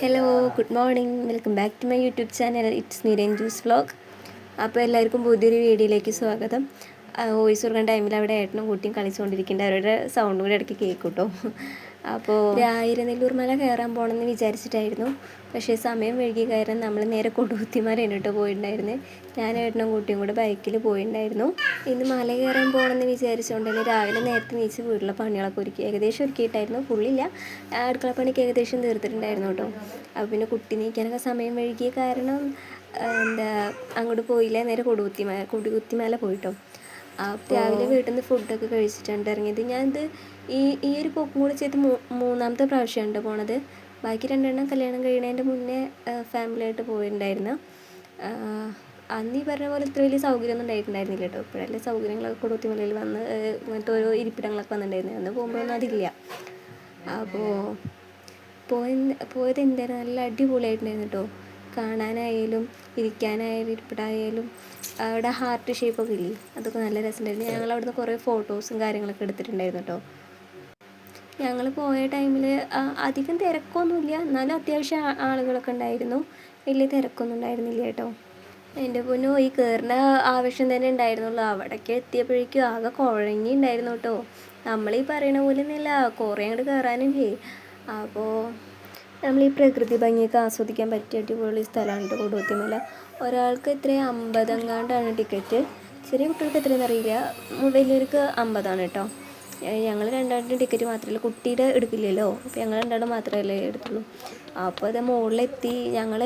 Hello good morning welcome back to my YouTube channel it's Niranju's vlog അപ്പോൾ എല്ലാവർക്കും പുതിയൊരു വീഡിയോയിലേക്ക് സ്വാഗതം. വോയിസ് കൊടുക്കുന്ന ടൈമിൽ അവിടെ ഏട്ടനും കുട്ടിയും കളിച്ചുകൊണ്ടിരിക്കുന്നുണ്ട് അവരുടെ സൗണ്ടും കൂടെ ഇടയ്ക്ക് കേൾക്കും കേട്ടോ അപ്പോൾ ആയിരനെല്ലൂർ മല കയറാൻ പോകണമെന്ന് വിചാരിച്ചിട്ടായിരുന്നു. പക്ഷേ സമയം വൈകി കയറാൻ നമ്മൾ നേരെ കൊടുകുത്തിമലയാണ് കേട്ടോ പോയിട്ടുണ്ടായിരുന്നത് ഞാൻ ഏട്ടനും കുട്ടിയും കൂടെ ബൈക്കിൽ പോയിട്ടുണ്ടായിരുന്നു ഇന്ന് മല കയറാൻ പോകണമെന്ന് വിചാരിച്ചുകൊണ്ട് തന്നെ രാവിലെ നേരത്തെ നീച്ച് വീട്ടിലെ പണികളൊക്കെ ഒരുക്കി. ഏകദേശം ഒരുക്കിയിട്ടായിരുന്നു. ഫുള്ളില്ല അടുക്കള പണിക്ക് ഏകദേശം തീർത്തിട്ടുണ്ടായിരുന്നു കേട്ടോ. അപ്പോൾ പിന്നെ കുട്ടി നീക്കാനൊക്കെ സമയം വൈകിയ കാരണം എന്താ അങ്ങോട്ട് പോയില്ല. നേരെ കൊടുകുത്തിമല കൊടുകുത്തിമല പോയിട്ടോ. രാവിലെ വീട്ടിൽ നിന്ന് ഫുഡൊക്കെ കഴിച്ചിട്ടുണ്ട് ഇറങ്ങിയത്. ഞാനിത് ഈ ഈ ഒരു പോക്കും കൂടി ചെയ്ത് മൂന്നാമത്തെ പ്രാവശ്യമാണ് കേട്ടോ പോണത്. ബാക്കി രണ്ടെണ്ണം കല്യാണം കഴിയണതിന്റെ മുന്നേ ഫാമിലിയായിട്ട് പോയിട്ടുണ്ടായിരുന്നു അന്ന് ഈ പറഞ്ഞ പോലെ ഇത്ര വലിയ സൗകര്യമൊന്നും ഉണ്ടായിട്ടുണ്ടായിരുന്നില്ല കേട്ടോ. ഇപ്പോഴല്ലേ സൗകര്യങ്ങളൊക്കെ കൊടുത്തിമലയിൽ വന്ന് ഇങ്ങനത്തെ ഓരോ ഇരിപ്പിടങ്ങളൊക്കെ വന്നിട്ടുണ്ടായിരുന്നു. അന്ന് പോകുമ്പോഴൊന്നും അതില്ല. അപ്പോൾ പോയ പോയത് എന്തായിരുന്നു നല്ല അടിപൊളിയായിട്ടുണ്ടായിരുന്നു കേട്ടോ. കാണാനായാലും ഇരിക്കാനായാലും ഇരിപ്പിടായാലും അവിടെ ഹാർട്ട് ഷേപ്പൊക്കെ ഇല്ലേ? അതൊക്കെ നല്ല രസമുണ്ടായിരുന്നു. ഞങ്ങൾ അവിടുന്ന് കുറേ ഫോട്ടോസും കാര്യങ്ങളൊക്കെ എടുത്തിട്ടുണ്ടായിരുന്നു കേട്ടോ ഞങ്ങൾ പോയ ടൈമിൽ അധികം തിരക്കൊന്നുമില്ല. എന്നാലും അത്യാവശ്യം ആളുകളൊക്കെ ഉണ്ടായിരുന്നു. വലിയ തിരക്കൊന്നും ഉണ്ടായിരുന്നില്ല കേട്ടോ എന്റെ പൊന്നു ഈ കയറുന്ന ആവശ്യം തന്നെ ഉണ്ടായിരുന്നുള്ളൂ. അവിടേക്ക് എത്തിയപ്പോഴേക്കും ആകെ കുഴങ്ങിണ്ടായിരുന്നു കേട്ടോ നമ്മളീ പറയണ പോലെ ഒന്നുമില്ല. കുറേ അങ്ങോട്ട് കയറാനില്ലേ അപ്പോൾ നമ്മൾ ഈ പ്രകൃതി ഭംഗിയൊക്കെ ആസ്വദിക്കാൻ പറ്റിയ അടിപൊളി സ്ഥലമാണ് കേട്ടോ കൊടുത്തിമല ഒരാൾക്ക് എത്ര അമ്പതെങ്ങാണ്ടാണ് ടിക്കറ്റ്. ചെറിയ കുട്ടികൾക്ക് എത്രയെന്ന് അറിയില്ല. വലിയവർക്ക് അമ്പതാണ് കേട്ടോ ഞങ്ങൾ രണ്ടാളുടെ ടിക്കറ്റ് മാത്രമല്ല കുട്ടിയുടെ എടുക്കില്ലല്ലോ. അപ്പോൾ ഞങ്ങൾ രണ്ടാളും മാത്രമല്ലേ എടുത്തുള്ളൂ. അപ്പോൾ അത് മുകളിലെത്തി ഞങ്ങൾ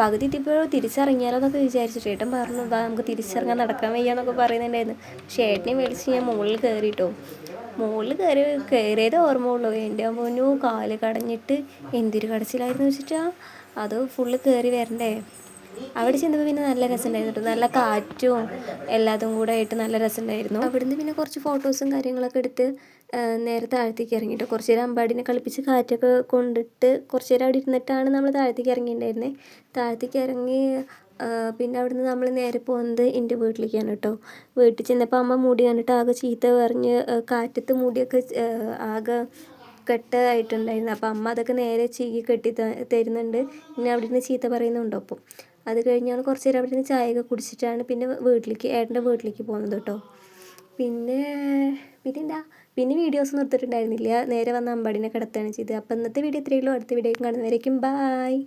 പകുതി എത്തിയപ്പോൾ തിരിച്ചിറങ്ങിയാലോ എന്നൊക്കെ വിചാരിച്ചിട്ട് ചേട്ടൻ പറഞ്ഞു നമുക്ക് തിരിച്ചിറങ്ങാൻ നടക്കാൻ വയ്യാന്നൊക്കെ പറയുന്നുണ്ടായിരുന്നു. പക്ഷേ ഏട്ടനെ വിളിച്ച് ഞാൻ മുകളിൽ കയറിട്ടോ. മുകളിൽ കയറി കയറിയത് ഓർമ്മ ഉള്ളൂ എന്റെ പൊന്നു കാൽ കടഞ്ഞിട്ട് എന്തൊരു കടച്ചിലായിരുന്നു വെച്ചിട്ടാ. അത് ഫുള്ള് കയറി വരണ്ടേ? അവിടെ ചെന്നപ്പോൾ പിന്നെ നല്ല രസമുണ്ടായിരുന്നു നല്ല കാറ്റും എല്ലാതും കൂടെ ആയിട്ട് നല്ല രസമുണ്ടായിരുന്നു. അവിടുന്ന് പിന്നെ കുറച്ച് ഫോട്ടോസും കാര്യങ്ങളൊക്കെ എടുത്ത് നേരെ താഴത്തേക്ക് ഇറങ്ങിയിട്ട് കുറച്ച് നേരം അമ്പാടിനെ കളിപ്പിച്ച് കാറ്റൊക്കെ കൊണ്ടിട്ട് കുറച്ച് നേരം അവിടെ ഇരുന്നിട്ടാണ് നമ്മൾ താഴത്തേക്ക് ഇറങ്ങിയിട്ടുണ്ടായിരുന്നത് താഴത്തേക്ക് ഇറങ്ങി പിന്നെ അവിടുന്ന് നമ്മൾ നേരെ പോകുന്നത് എന്റെ വീട്ടിലേക്കാണ് കേട്ടോ. വീട്ടിൽ ചെന്നപ്പോൾ അമ്മ മുടി കണ്ടിട്ട് ആകെ ചീത്ത പറഞ്ഞ് കാറ്റത്ത് മുടിയൊക്കെ ആകെ കെട്ടായിട്ടുണ്ടായിരുന്നു അപ്പോൾ അമ്മ അതൊക്കെ നേരെ ചീകി കെട്ടി തരുന്നുണ്ട്. പിന്നെ അവിടെ നിന്ന് ചീത്ത പറയുന്നുണ്ടോ ഒപ്പം. അത് കഴിഞ്ഞ് ഞങ്ങൾ കുറച്ച് നേരം അവിടെ നിന്ന് ചായയൊക്കെ കുടിച്ചിട്ടാണ് പിന്നെ വീട്ടിലേക്ക് ഏട്ടന്റെ വീട്ടിലേക്ക് പോകുന്നത് കേട്ടോ. പിന്നെ പിന്നെ എന്താ പിന്നെ വീഡിയോസ് നിർത്തിയിട്ടുണ്ടായിരുന്നില്ല നേരെ വന്ന് അമ്പാടിനെ കിടത്തുകയാണ് ചെയ്തത്. അപ്പോൾ ഇന്നത്തെ വീഡിയോ ഇത്രയേ ഉള്ളൂ. അടുത്ത വീഡിയോ കാണുന്നവരേക്കും ബായ്